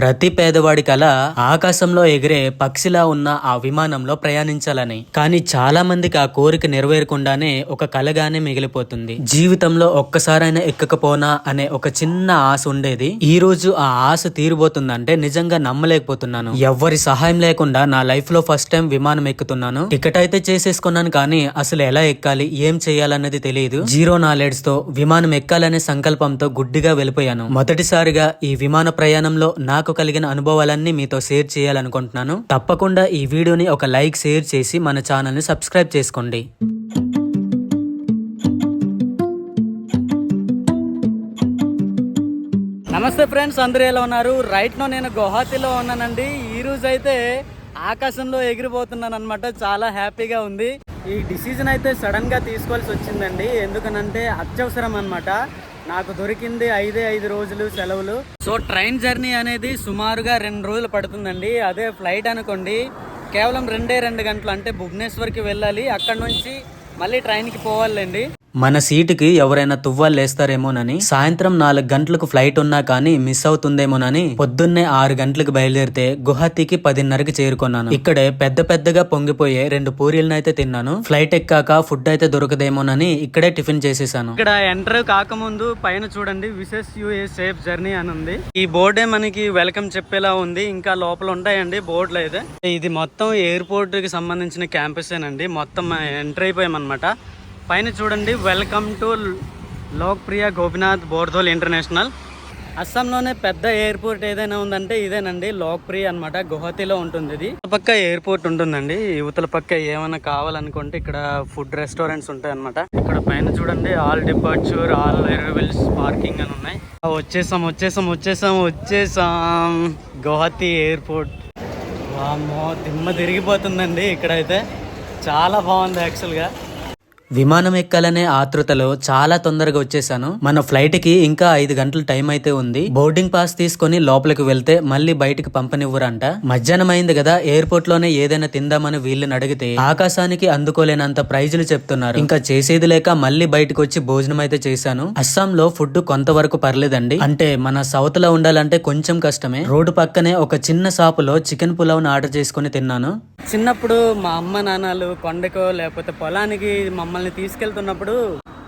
ప్రతి పేదవాడి కల ఆకాశంలో ఎగిరే పక్షిలా ఉన్న ఆ విమానంలో ప్రయాణించాలని. కానీ చాలా మందికి ఆ కోరిక నెరవేరకుండానే ఒక కలగానే మిగిలిపోతుంది. జీవితంలో ఒక్కసారైనా ఎక్కకపోనా అనే ఒక చిన్న ఆశ ఉండేది. ఈ రోజు ఆ ఆశ తీరిపోతుందంటే నిజంగా నమ్మలేకపోతున్నాను. ఎవ్వరి సహాయం లేకుండా నా లైఫ్లో ఫస్ట్ టైం విమానం ఎక్కుతున్నాను. టికెట్ అయితే చేసేసుకున్నాను కానీ అసలు ఎలా ఎక్కాలి ఏం చేయాలన్నది తెలియదు జీరో నాలెడ్జ్తో విమానం ఎక్కాలనే సంకల్పంతో గుడ్డిగా వెళ్ళిపోయాను. మొదటిసారిగా ఈ విమాన ప్రయాణంలో నాకు కలిగిన అనుభవాలన్నీ మీతో షేర్ చేయాలనుకుంటున్నాను. తప్పకుండా ఈ వీడియోని ఒక లైక్ షేర్ చేసి మన ఛానల్ని సబ్స్క్రైబ్ చేసుకోండి. నమస్తే ఫ్రెండ్స్ అందరూ ఎలా ఉన్నారు? రైట్ నో నేను గువాహతిలో ఉన్నానండి. ఈ రోజు అయితే ఆకాశంలో ఎగిరిపోతున్నాను అనమాట చాలా హ్యాపీగా ఉంది. ఈ డిసిజన్ అయితే సడన్గా తీసుకోవాల్సి వచ్చిందండి. ఎందుకనంటే అత్యవసరం అనమాట నాకు దొరికింది ఐదే ఐదు రోజులు సెలవులు. సో ట్రైన్ జర్నీ అనేది సుమారుగా రెండు రోజులు పడుతుందండి. అదే ఫ్లైట్ అనుకోండి కేవలం రెండే రెండు గంటలు అంటే భువనేశ్వర్కి వెళ్ళాలి అక్కడ నుంచి మళ్ళీ ట్రైన్కి పోవాలండి. మన సీటుకి ఎవరైనా తువ్వాలేస్తారేమోనని సాయంత్రం నాలుగు గంటలకు ఫ్లైట్ ఉన్నా కానీ మిస్ అవుతుందేమోనని పొద్దున్నే ఆరు గంటలకు బయలుదేరితే గుహాతీకి పదిన్నరకి చేరుకున్నాను. ఇక్కడే పెద్ద పెద్దగా పొంగిపోయే రెండు పూరీలనైతే తిన్నాను. ఫ్లైట్ ఎక్కాక ఫుడ్ అయితే దొరకదేమోనని ఇక్కడే టిఫిన్ చేసేసాను. ఇక్కడ ఎంటర్ కాకముందు పైన చూడండి విశేష్ యూఏ సేఫ్ జర్నీ అని ఉంది. ఈ బోర్డే మనకి వెల్కమ్ చెప్పేలా ఉంది. ఇంకా లోపల ఉంటాయండి బోర్డులు అయితే. ఇది మొత్తం ఎయిర్పోర్ట్కి సంబంధించిన క్యాంపసేనండి. మొత్తం ఎంటర్ అయిపోయామన్నమాట. పైన చూడండి welcome to Lokpriya Gopinath Bordoloi international. అస్సాంలోనే పెద్ద ఎయిర్పోర్ట్ ఏదైనా ఉందంటే ఇదేనండి లోక్ప్రియ అన్నమాట. గుహతిలో ఉంటుంది ఇది. పక్క ఎయిర్పోర్ట్ ఉంటుందండి. యువతల పక్క ఏమైనా కావాలనుకుంటే ఇక్కడ ఫుడ్ రెస్టారెంట్స్ ఉంటాయి అనమాట ఇక్కడ పైన చూడండి all departure all arrivals parking అని ఉన్నాయి. వచ్చేసాం వచ్చేసాం వచ్చేసాం వచ్చేసాం. గుహతి ఎయిర్పోర్ట్. వామ్మో దిమ్మ తిరిగిపోతుందండి ఇక్కడైతే. చాలా బాగుంది యాక్చువల్గా విమానం ఎక్కాలనే ఆతృతలో చాలా తొందరగా వచ్చేసాను. మన ఫ్లైట్కి ఇంకా ఐదు గంటల టైం అయితే ఉంది. బోర్డింగ్ పాస్ తీసుకొని లోపలికి వెళ్తే మళ్ళీ బయటికి పంపనివ్వరంట. మధ్యాహ్నం అయింది కదా ఎయిర్పోర్ట్లోనే ఏదైనా తిందామని వీళ్ళని అడిగితే ఆకాశానికి అందుకోలేనంత ప్రైజులు చెప్తున్నారు. ఇంకా చేసేది లేక మళ్ళీ బయటకు వచ్చి భోజనం అయితే చేశాను. అస్సాంలో ఫుడ్ కొంతవరకు పర్లేదండి. అంటే మన సౌత్లో ఉండాలంటే కొంచెం కష్టమే. రోడ్డు పక్కనే ఒక చిన్న షాపులో చికెన్ పులావ్ ఆర్డర్ చేసుకుని తిన్నాను. చిన్నప్పుడు మా అమ్మ నాన్నలు కొండకో లేకపోతే పొలానికి మమ్మల్ని తీసుకెళ్తున్నప్పుడు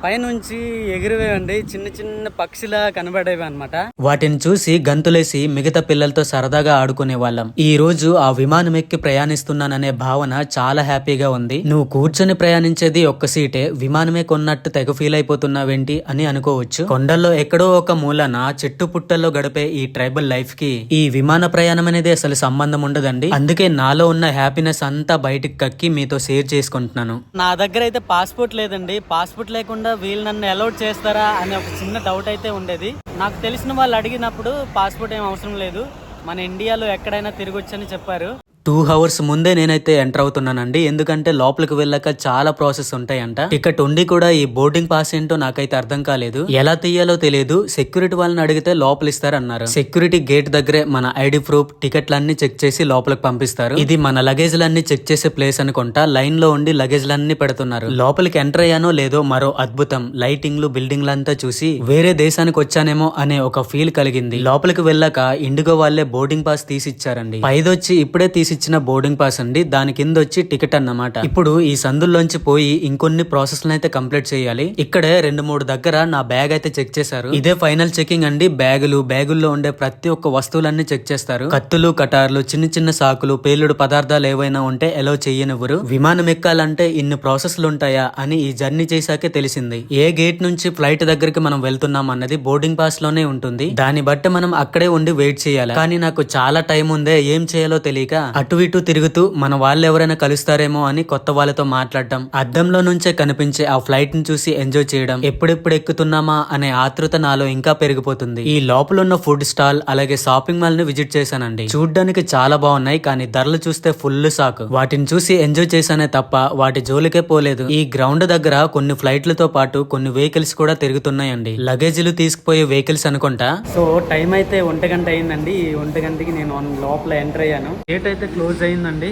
పైనుంచి ఎగిరివేవండి చిన్న చిన్న పక్షిలా కనబడేవి అనమాట వాటిని చూసి గంతులేసి మిగతా పిల్లలతో సరదాగా ఆడుకునే వాళ్ళం. ఈ రోజు ఆ విమానం ఎక్కి ప్రయాణిస్తున్నాననే భావన చాలా హ్యాపీగా ఉంది. నువ్వు కూర్చొని ప్రయాణించేది ఒక్క సీటే విమానమే కొన్నట్టు తెగ ఫీల్ అయిపోతున్నావేంటి అని అనుకోవచ్చు. కొండల్లో ఎక్కడో ఒక మూలన చెట్టు పుట్టల్లో గడిపే ఈ ట్రైబల్ లైఫ్కి ఈ విమాన ప్రయాణం అనేది అసలు సంబంధం ఉండదండి. అందుకే నాలో ఉన్న హ్యాపీనెస్ అంతా బయటికి కక్కి మీతో షేర్ చేసుకుంటున్నాను. నా దగ్గర అయితే పాస్పోర్ట్ లేదండి. పాస్పోర్ట్ లేకుండా వీళ్ళు నన్ను అలౌట్ చేస్తారా అనే ఒక చిన్న డౌట్ అయితే ఉండేది. నాకు తెలిసిన వాళ్ళు అడిగినప్పుడు పాస్పోర్ట్ ఏం అవసరం లేదు. మన ఇండియాలో ఎక్కడైనా తిరగొచ్చని చెప్పారు. టూ అవర్స్ ముందే నేనైతే ఎంటర్ అవుతున్నానండి. ఎందుకంటే లోపలికి వెళ్ళాక చాలా ప్రాసెస్ ఉంటాయంట. టికెట్ ఉండి కూడా ఈ బోర్డింగ్ పాస్ ఏంటో నాకైతే అర్థం కాలేదు. ఎలా తీయాలో తెలియదు. సెక్యూరిటీ వాళ్ళని అడిగితే లోపలిస్తారు అన్నారు సెక్యూరిటీ గేట్ దగ్గరే మన ఐడి ప్రూఫ్ టికెట్లన్నీ చెక్ చేసి లోపలికి పంపిస్తారు. ఇది మన లగేజ్లన్నీ చెక్ చేసే ప్లేస్ అనుకుంటా లైన్లో ఉండి లగేజ్లన్నీ పెడుతున్నారు. లోపలికి ఎంటర్ అయ్యానో లేదో మరో అద్భుతం. లైటింగ్లు బిల్డింగ్లంతా చూసి వేరే దేశానికి వచ్చానేమో అనే ఒక ఫీల్ కలిగింది. లోపలికి వెళ్ళాక ఇండిగో వాళ్ళే బోర్డింగ్ పాస్ తీసిచ్చారండి. పైదొచ్చి ఇప్పుడే తీసి ఇచ్చిన బోర్డింగ్ పాస్ అండి. దాని కింద వచ్చి టికెట్ అన్నమాట. ఇప్పుడు ఈ సందుల్లోంచి పోయి ఇంకొన్ని ప్రాసెస్ అయితే కంప్లీట్ చేయాలి. ఇక్కడే రెండు మూడు దగ్గర నా బ్యాగ్ అయితే చెక్ చేశారు. ఇదే ఫైనల్ చెకింగ్ అండి. బ్యాగులు బ్యాగుల్లో ఉండే ప్రతి ఒక్క వస్తువులన్నీ చెక్ చేస్తారు. కత్తులు కటార్లు చిన్న చిన్న సాకులు పేలుడు పదార్థాలు ఏవైనా ఉంటే ఎలో చెయ్యనివ్వరు విమానం ఎక్కాలంటే ఇన్ని ప్రాసెస్లు ఉంటాయా అని ఈ జర్నీ చేశాకే తెలిసింది. ఏ గేట్ నుంచి ఫ్లైట్ దగ్గరికి మనం వెళ్తున్నాం అన్నది బోర్డింగ్ పాస్లోనే ఉంటుంది. దాన్ని బట్టి మనం అక్కడే ఉండి వెయిట్ చేయాలి. కానీ నాకు చాలా టైం ఉందే ఏం చేయాలో తెలియక అటు ఇటు తిరుగుతూ మన వాళ్ళు ఎవరైనా కలుస్తారేమో అని కొత్త వాళ్ళతో మాట్లాడటం అద్దంలో నుంచే కనిపించే ఆ ఫ్లైట్ని చూసి ఎంజాయ్ చేయడం ఎప్పుడెప్పుడు ఎక్కుతున్నామా అనే ఆతృత నాలో ఇంకా పెరిగిపోతుంది. ఈ లోపల ఉన్న ఫుడ్ స్టాల్ అలాగే షాపింగ్ మాల్ని విజిట్ చేశానండి. చూడ్డానికి చాలా బాగున్నాయి కానీ ధరలు చూస్తే ఫుల్ సాకు. వాటిని చూసి ఎంజాయ్ చేశానే తప్ప వాటి జోలికే పోలేదు. ఈ గ్రౌండ్ దగ్గర కొన్ని ఫ్లైట్లతో పాటు కొన్ని వెహికల్స్ కూడా తిరుగుతున్నాయండి. లగేజీలు తీసుకుపోయే వెహికల్స్ అనుకుంటా. సో టైం అయితే ఒంటి గంట అయిందండి. ఈ ఒంటి గంటకి నేను లోపల ఎంటర్ అయ్యాను. గేట్ అయితే క్లోజ్ అయిందండి.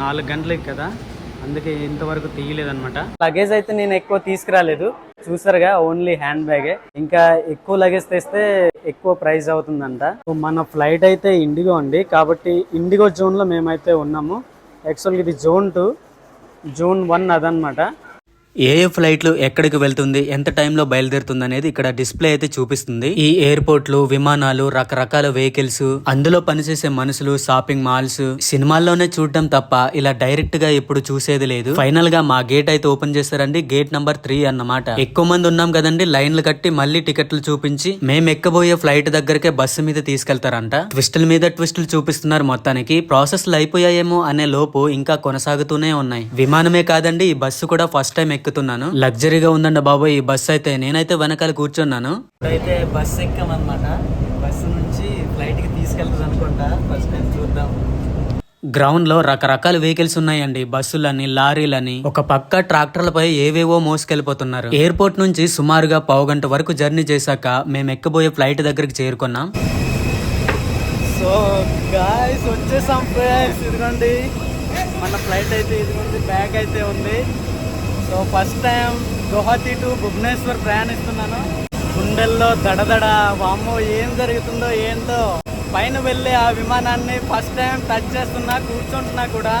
నాలుగు గంటలకి కదా. అందుకే ఇంతవరకు తీయలేదన్నమాట. లగేజ్ అయితే నేను ఎక్కువ తీసుకురాలేదు. చూసారుగా ఓన్లీ హ్యాండ్ బ్యాగే ఇంకా ఎక్కువ లగేజ్ తెస్తే ఎక్కువ ప్రైస్ అవుతుందంట. మన ఫ్లైట్ అయితే ఇండిగో అండి. కాబట్టి ఇండిగో జోన్లో మేమైతే ఉన్నాము. యాక్చువల్గా ఇది జోన్ టూ జోన్ వన్ అదనమాట ఏ ఏ ఫ్లైట్లు ఎక్కడికి వెళ్తుంది ఎంత టైంలో బయలుదేరుతుంది అనేది ఇక్కడ డిస్ప్లే అయితే చూపిస్తుంది. ఈ ఎయిర్పోర్ట్లు విమానాలు రకరకాల వెహికల్స్ అందులో పనిచేసే మనుషులు షాపింగ్ మాల్స్ సినిమాల్లోనే చూడటం తప్ప ఇలా డైరెక్ట్గా ఎప్పుడు చూసేది లేదు. ఫైనల్గా మా గేట్ అయితే ఓపెన్ చేస్తారండి గేట్ నంబర్ త్రీ అన్నమాట. ఎక్కువ మంది ఉన్నాం కదండి లైన్లు కట్టి మళ్ళీ టికెట్లు చూపించి మేము ఎక్కబోయే ఫ్లైట్ దగ్గరకే బస్సు మీద తీసుకెళ్తారంట. ట్విస్టుల మీద ట్విస్టులు చూపిస్తున్నారు మొత్తానికి. ప్రాసెస్లు అయిపోయాయేమో అనే లోపు ఇంకా కొనసాగుతూనే ఉన్నాయి. విమానమే కాదండి ఈ బస్సు కూడా ఫస్ట్ టైం ఎక్కుతున్నాను లగ్జరీగా ఉందండి బాబు ఈ బస్సు అయితే. నేనైతే వెనకాల కూర్చున్నాను. ఇప్పుడైతే బస్ ఎక్కామన్నమాట. బస్సు నుంచి ఫ్లైట్కి తీసుకెళ్తుంది అనుకుంటా. ఫస్ట్ టైం చూద్దాం. గ్రౌండ్లో రకరకాల వెహికల్స్ ఉన్నాయండి. బస్సులని లారీలని. ఒక పక్క ట్రాక్టర్లపై ఏవేవో మోసుకెళ్ళిపోతున్నారు ఎయిర్పోర్ట్ నుంచి సుమారుగా పావు గంట వరకు జర్నీ చేశాక మేము ఎక్కబోయే ఫ్లైట్ దగ్గరికి చేరుకున్నాం. సో గాయస్ వచ్చేసాం ఫ్రెండ్స్. ఇదిగోండి. మన ఫ్లైట్ అయితే ఇదిగోండి. బ్యాగ్ అయితే ఉంది. So first time Guwahati to Bhubaneswar ప్రయాణిస్తున్నాను. గుండెల్లో దడదడ వామ్మో ఏం జరుగుతుందో ఏంటో పైన వెళ్ళే ఆ విమానాన్ని ఫస్ట్ టైం టచ్ చేస్తున్నా కూర్చుంటున్నా కూడా.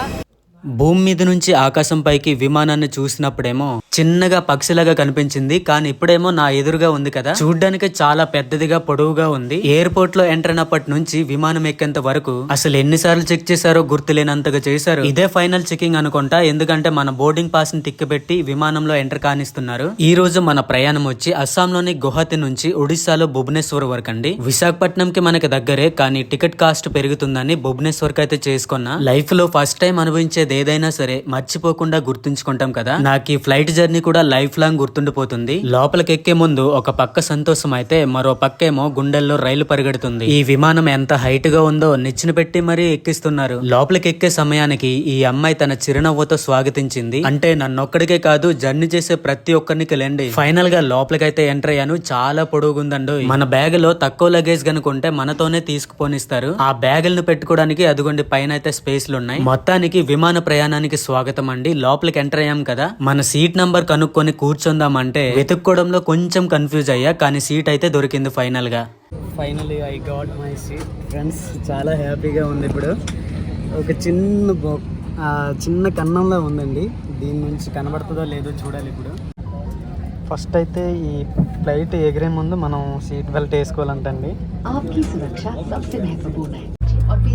భూమి మీద నుంచి ఆకాశం పైకి విమానాన్ని చూసినప్పుడేమో చిన్నగా పక్షిలాగా కనిపించింది కానీ ఇప్పుడేమో నా ఎదురుగా ఉంది కదా. చూడ్డానికి చాలా పెద్దదిగా పొడవుగా ఉంది. ఎయిర్పోర్ట్లో ఎంటర్ అయినప్పటి నుంచి విమానం ఎక్కేంత వరకు అసలు ఎన్నిసార్లు చెక్ చేశారో గుర్తులేనంతగా చేశారు. ఇదే ఫైనల్ చెకింగ్ అనుకుంటా ఎందుకంటే మన బోర్డింగ్ పాస్ని తిక్కబెట్టి విమానంలో ఎంటర్ కానిస్తున్నారు. ఈ రోజు మన ప్రయాణం వచ్చి అస్సాంలోని గుహతి నుంచి ఒడిశాలో భువనేశ్వర్ వరకు అండి. విశాఖపట్నం కి మనకి దగ్గరే కానీ టికెట్ కాస్ట్ పెరుగుతుందని భువనేశ్వర్కి అయితే చేసుకున్నా. లైఫ్లో ఫస్ట్ టైం అనుభవించేది ఏదైనా సరే మర్చిపోకుండా గుర్తుంచుకుంటాం కదా? నాకు ఈ ఫ్లైట్ జర్నీ కూడా లైఫ్ లాంగ్ గుర్తుండిపోతుంది. లోపలికి ఎక్కే ముందు ఒక పక్క సంతోషం అయితే మరో పక్కేమో గుండెల్లో రైలు పరిగెడుతుంది. ఈ విమానం ఎంత హైట్గా ఉందో నిచ్చిన పెట్టి మరీ ఎక్కిస్తున్నారు. లోపలికి ఎక్కే సమయానికి ఈ అమ్మాయి తన చిరునవ్వుతో స్వాగతించింది. అంటే నన్నొక్కడికే కాదు జర్నీ చేసే ప్రతి ఒక్కరికి లేండి. ఫైనల్గా లోపలికైతే ఎంటర్ అయ్యాను. చాలా పొడుగుందండు మన బ్యాగ్లో తక్కువ లగేజ్ కనుకుంటే మనతోనే తీసుకుపోనిస్తారు. ఆ బ్యాగులను పెట్టుకోవడానికి అదిగోండి పైన అయితే స్పేస్లు ఉన్నాయి మొత్తానికి విమానం ప్రయాణానికి స్వాగతం అండి. లోపలికి ఎంటర్ అయ్యాం కదా. మన సీట్ నంబర్ కనుక్కొని కూర్చుందామంటే వెతుక్కోవడంలో కొంచెం కన్ఫ్యూజ్ అయ్యా కానీ సీట్ అయితే దొరికింది ఫైనల్గా. Finally I got my seat friends చాలా హ్యాపీగా ఉంది ఇప్పుడు. ఒక చిన్న చిన్న కన్నంలో ఉందండి. దీని నుంచి కనబడుతుందో లేదో చూడాలి ఇప్పుడు. ఫస్ట్ అయితే ఈ ఫ్లైట్ ఎగిరే ముందు మనం సీట్ బెల్ట్ వేసుకోవాలంటండి.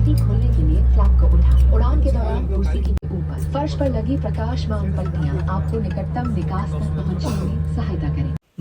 पेटी खोलने के लिए फ्लैप को उठा उड़ान के दौरान कुर्सी के ऊपर। फर्श पर लगी प्रकाश मान पट्टियाँ आपको निकटतम विकास तक पहुँचने में सहायता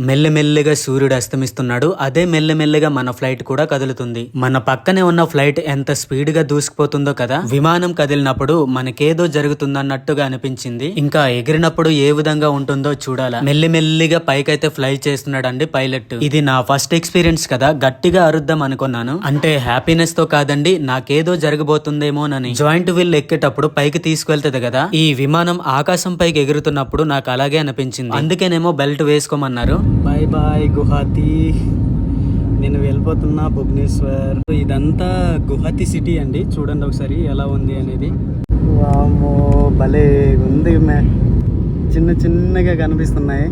మెల్లమెల్లగా సూర్యుడు అస్తమిస్తున్నాడు. అదే మెల్లమెల్లగా మన ఫ్లైట్ కూడా కదులుతుంది. మన పక్కనే ఉన్న ఫ్లైట్ ఎంత స్పీడ్గా దూసుకుపోతుందో కదా? విమానం కదిలినప్పుడు మనకేదో జరుగుతుందన్నట్టుగా అనిపించింది. ఇంకా ఎగిరినప్పుడు ఏ విధంగా ఉంటుందో చూడాలా. మెల్లిమెల్లిగా పైకైతే ఫ్లై చేస్తున్నాడండి పైలట్. ఇది నా ఫస్ట్ ఎక్స్పీరియన్స్ కదా. గట్టిగా అరుద్దాం అనుకున్నాను. అంటే హ్యాపీనెస్తో కాదండి నాకేదో జరగబోతుందేమోనని. జాయింట్ వీల్ ఎక్కేటప్పుడు పైకి తీసుకెళ్తది కదా. ఈ విమానం ఆకాశం పైకి ఎగురుతున్నప్పుడు నాకు అలాగే అనిపించింది. అందుకేనేమో బెల్ట్ వేసుకోమన్నారు. బాయ్ బాయ్ గుహాతి నేను వెళ్ళిపోతున్నా భువనేశ్వర్. ఇదంతా గుహాతి సిటీ అండి. చూడండి ఒకసారి ఎలా ఉంది అనేది. వామో భలే ఉంది మే. చిన్న చిన్నగా కనిపిస్తున్నాయి.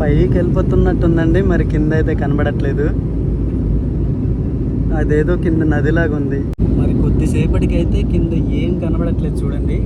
పైకి వెళ్ళిపోతున్నట్టుందండి మరి కింద అయితే కనబడట్లేదు. అదేదో కింద నదిలాగా ఉంది. మరి కొద్దిసేపటికి అయితే కింద ఏం కనబడట్లేదు చూడండి.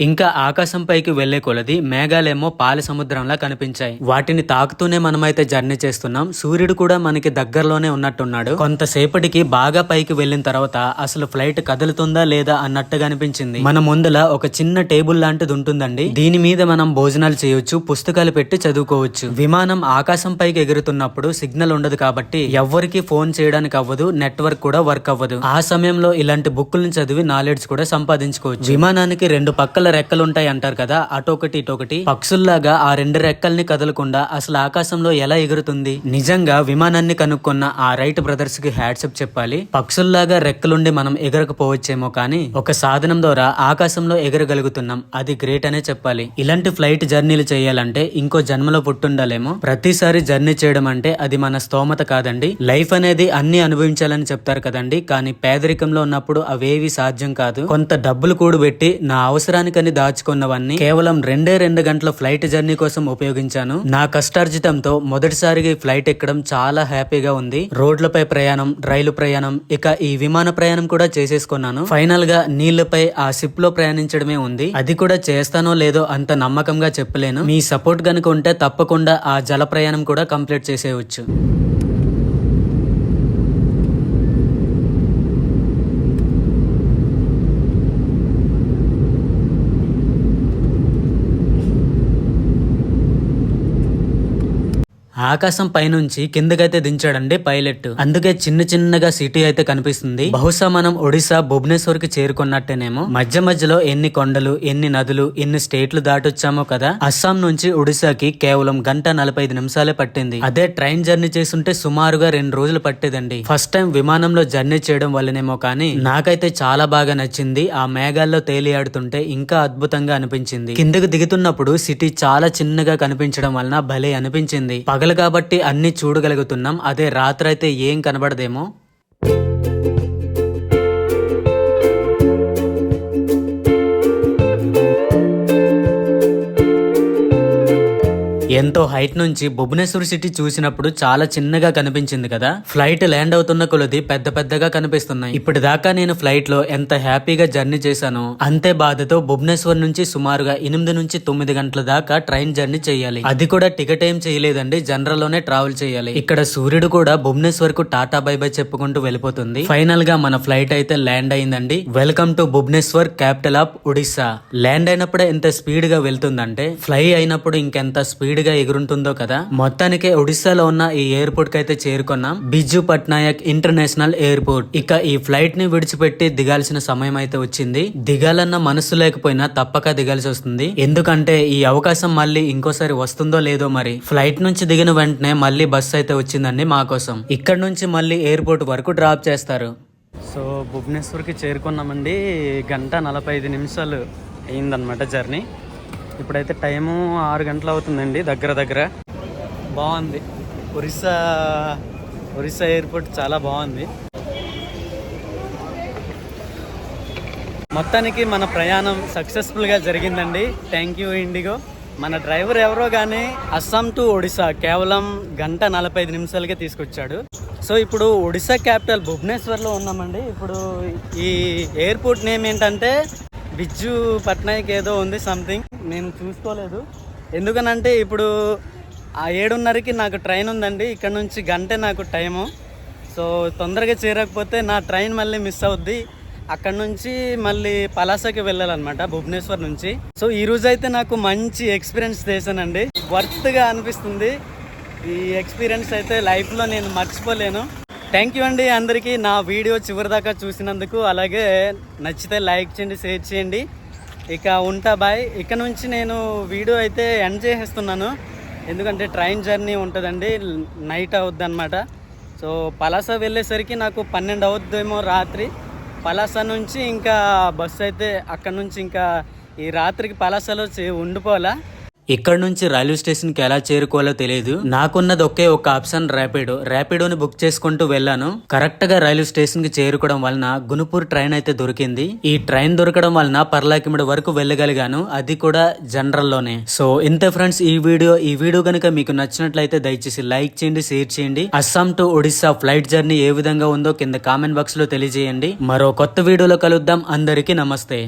ఇంకా ఆకాశం పైకి వెళ్ళే కొలది మేఘాలేమో పాల సముద్రంలా కనిపించాయి. వాటిని తాకుతూనే మనమైతే జర్నీ చేస్తున్నాం. సూర్యుడు కూడా మనకి దగ్గరలోనే ఉన్నట్టున్నాడు. కొంతసేపటికి బాగా పైకి వెళ్ళిన తర్వాత అసలు ఫ్లైట్ కదులుతుందా లేదా అన్నట్టుగా అనిపించింది. మన ముందల ఒక చిన్న టేబుల్ లాంటిది ఉంటుందండి. దీని మీద మనం భోజనాలు చేయొచ్చు పుస్తకాలు పెట్టి చదువుకోవచ్చు. విమానం ఆకాశం పైకి ఎగురుతున్నప్పుడు సిగ్నల్ ఉండదు కాబట్టి ఎవ్వరికి ఫోన్ చేయడానికి అవ్వదు నెట్వర్క్ కూడా వర్క్ అవ్వదు. ఆ సమయంలో ఇలాంటి బుక్కులను చదివి నాలెడ్జ్ కూడా సంపాదించుకోవచ్చు. విమానానికి రెండు పక్కల రెక్కలు ఉంటాయి అంటారు కదా అటొకటి ఇటొకటి. పక్షుల్లాగా ఆ రెండు రెక్కల్ని కదలకుండా అసలు ఆకాశంలో ఎలా ఎగురుతుంది? నిజంగా విమానాన్ని కనుక్కున్న ఆ రైట్ బ్రదర్స్కి హ్యాట్సప్ చెప్పాలి. పక్షుల్లాగా రెక్కలుండి మనం ఎగరకపోవచ్చేమో కానీ ఒక సాధనం ద్వారా ఆకాశంలో ఎగరగలుగుతున్నాం. అది గ్రేట్ అనే చెప్పాలి. ఇలాంటి ఫ్లైట్ జర్నీలు చేయాలంటే ఇంకో జన్మలో పుట్టుండాలేమో. ప్రతిసారి జర్నీ చేయడం అంటే అది మన స్తోమత కాదండి. లైఫ్ అనేది అన్ని అనుభవించాలని చెప్తారు కదండి. కానీ పేదరికంలో ఉన్నప్పుడు అవేవి సాధ్యం కాదు. కొంత డబ్బులు కూడబెట్టి నా అవసరానికి అందుకని దాచుకున్నవన్నీ కేవలం రెండే రెండు గంటల ఫ్లైట్ జర్నీ కోసం ఉపయోగించాను. నా కష్టార్జితంతో మొదటిసారిగా ఈ ఫ్లైట్ ఎక్కడం చాలా హ్యాపీగా ఉంది. రోడ్లపై ప్రయాణం రైలు ప్రయాణం ఇక ఈ విమాన ప్రయాణం కూడా చేసేసుకున్నాను. ఫైనల్గా నీళ్ళపై ఆ షిప్లో ప్రయాణించడమే ఉంది. అది కూడా చేస్తానో లేదో అంత నమ్మకంగా చెప్పలేను. మీ సపోర్ట్ గనుక ఉంటే తప్పకుండా ఆ జల ప్రయాణం కూడా కంప్లీట్ చేసేయవచ్చు ఆకాశం పైనుంచి కిందకైతే దించాడండి పైలట్. అందుకే చిన్న చిన్నగా సిటీ అయితే కనిపిస్తుంది. బహుశా మనం ఒడిశా భువనేశ్వర్కి చేరుకున్నట్టేనేమో. మధ్య మధ్యలో ఎన్ని కొండలు ఎన్ని నదులు ఎన్ని స్టేట్లు దాటొచ్చామో కదా. అస్సాం నుంచి ఒడిశాకి కేవలం గంట నలభై ఐదు నిమిషాలే పట్టింది. అదే ట్రైన్ జర్నీ చేస్తుంటే సుమారుగా రెండు రోజులు పట్టేదండి. ఫస్ట్ టైం విమానంలో జర్నీ చేయడం వల్లనేమో కానీ నాకైతే చాలా బాగా నచ్చింది. ఆ మేఘాల్లో తేలియాడుతుంటే ఇంకా అద్భుతంగా అనిపించింది. కిందకు దిగుతున్నప్పుడు సిటీ చాలా చిన్నగా కనిపించడం వలన భలే అనిపించింది. పగల కాబట్టి అన్ని చూడగలుగుతున్నాం. అదే రాత్రి అయితే ఏం కనబడదేమో? ఎంతో హైట్ నుంచి భువనేశ్వర్ సిటీ చూసినప్పుడు చాలా చిన్నగా కనిపించింది కదా. ఫ్లైట్ ల్యాండ్ అవుతున్న కొలది పెద్ద పెద్దగా కనిపిస్తున్నాయి. ఇప్పటి దాకా నేను ఫ్లైట్లో ఎంత హ్యాపీగా జర్నీ చేశానో అంతే బాధతో భువనేశ్వర్ నుంచి సుమారుగా ఎనిమిది నుంచి తొమ్మిది గంటల దాకా ట్రైన్ జర్నీ చేయాలి. అది కూడా టికెట్ ఏం చేయలేదండి జనరల్లోనే ట్రావెల్ చేయాలి. ఇక్కడ సూర్యుడు కూడా భువనేశ్వర్కు టాటా బై బై చెప్పుకుంటూ వెళ్ళిపోతుంది. ఫైనల్గా మన ఫ్లైట్ అయితే ల్యాండ్ అయిందండి. Welcome to Bhubaneswar capital of Odisha. Land అయినప్పుడు ఎంత స్పీడ్గా వెళ్తుందంటే ఫ్లై అయినప్పుడు ఇంకెంత స్పీడ్ గా ఎగురుంటుందో కదా? మొత్తానికి ఒడిశాలో ఉన్న ఈ ఎయిర్పోర్ట్ అయితే చేరుకున్నాం. Biju Patnaik international airport. ఇక ఈ ఫ్లైట్ని విడిచిపెట్టి దిగాల్సిన సమయం అయితే వచ్చింది. దిగాలన్న మనసు లేకపోయినా తప్పక దిగాల్సి వస్తుంది. ఎందుకంటే ఈ అవకాశం మళ్ళీ ఇంకోసారి వస్తుందో లేదో మరి. ఫ్లైట్ నుంచి దిగిన వెంటనే మళ్ళీ బస్సు అయితే వచ్చిందండి మా కోసం. ఇక్కడ నుంచి మళ్ళీ ఎయిర్పోర్ట్ వరకు డ్రాప్ చేస్తారు. సో భువనేశ్వర్కి చేరుకున్నామండి. గంట నలభై ఐదు నిమిషాలు అయిందనమాట జర్నీ. ఇప్పుడైతే టైము ఆరు గంటలు అవుతుందండి దగ్గర దగ్గర. బాగుంది. ఒరిస్సా ఒరిస్సా ఎయిర్పోర్ట్ చాలా బాగుంది. మొత్తానికి మన ప్రయాణం సక్సెస్ఫుల్గా జరిగిందండి. థ్యాంక్ యూ ఇండిగో మన డ్రైవర్ ఎవరో కానీ అస్సాం టు ఒడిశా కేవలం గంట నలభై ఐదు నిమిషాలకే తీసుకొచ్చాడు. సో ఇప్పుడు ఒడిశా క్యాపిటల్ భువనేశ్వర్లో ఉన్నామండి. ఇప్పుడు ఈ ఎయిర్పోర్ట్ నేమ్ ఏంటంటే బిజ్జు పట్నాయక్ ఏదో ఉంది సంథింగ్ నేను చూసుకోలేదు. ఎందుకనంటే ఇప్పుడు ఆ ఏడున్నరకి నాకు ట్రైన్ ఉందండి. ఇక్కడ నుంచి గంటే నాకు టైము. సో తొందరగా చేరకపోతే నా ట్రైన్ మళ్ళీ మిస్ అవుద్ది. అక్కడ నుంచి మళ్ళీ పలాసకి వెళ్ళాలన్నమాట భువనేశ్వర్ నుంచి. సో ఈ రోజు అయితే నాకు మంచి ఎక్స్పీరియన్స్ చేశానండి. వర్త్గా అనిపిస్తుంది. ఈ ఎక్స్పీరియన్స్ అయితే లైఫ్లో నేను మర్చిపోలేను. థ్యాంక్ యూ అండి అందరికీ నా వీడియో చివరిదాకా చూసినందుకు. అలాగే నచ్చితే లైక్ చేయండి షేర్ చేయండి. ఇక ఉంటా బాయ్. ఇక నుంచి నేను వీడియో అయితే ఎండ్ చేసేస్తున్నాను. ఎందుకంటే ట్రైన్ జర్నీ ఉంటుందండి నైట్ అవుద్ది అనమాట సో పలాస వెళ్ళేసరికి నాకు పన్నెండు అవుద్దేమో రాత్రి. పలాస నుంచి ఇంకా బస్సు అయితే అక్కడ నుంచి ఇంకా ఈ రాత్రికి పలాసలో చే- ఇక్కడ నుంచి రైల్వే స్టేషన్కి ఎలా చేరుకోవాలో తెలియదు. నాకున్నది ఒకే ఒక ఆప్షన్ ర్యాపిడో. ర్యాపిడోని బుక్ చేసుకుంటూ వెళ్ళాను. కరెక్ట్గా రైల్వే స్టేషన్కి చేరుకోవడం వలన గునుపూర్ ట్రైన్ అయితే దొరికింది. ఈ ట్రైన్ దొరకడం వలన పర్లాకిమిడి వరకు వెళ్ళగలిగాను. అది కూడా జనరల్లోనే సో ఇంతే ఫ్రెండ్స్ ఈ వీడియో. ఈ వీడియో కనుక మీకు నచ్చినట్లయితే దయచేసి లైక్ చేయండి షేర్ చేయండి. Assam to Odisha flight journey ఏ విధంగా ఉందో కింద కామెంట్ బాక్స్లో తెలియజేయండి. మరో కొత్త వీడియోలో కలుద్దాం. అందరికీ నమస్తే.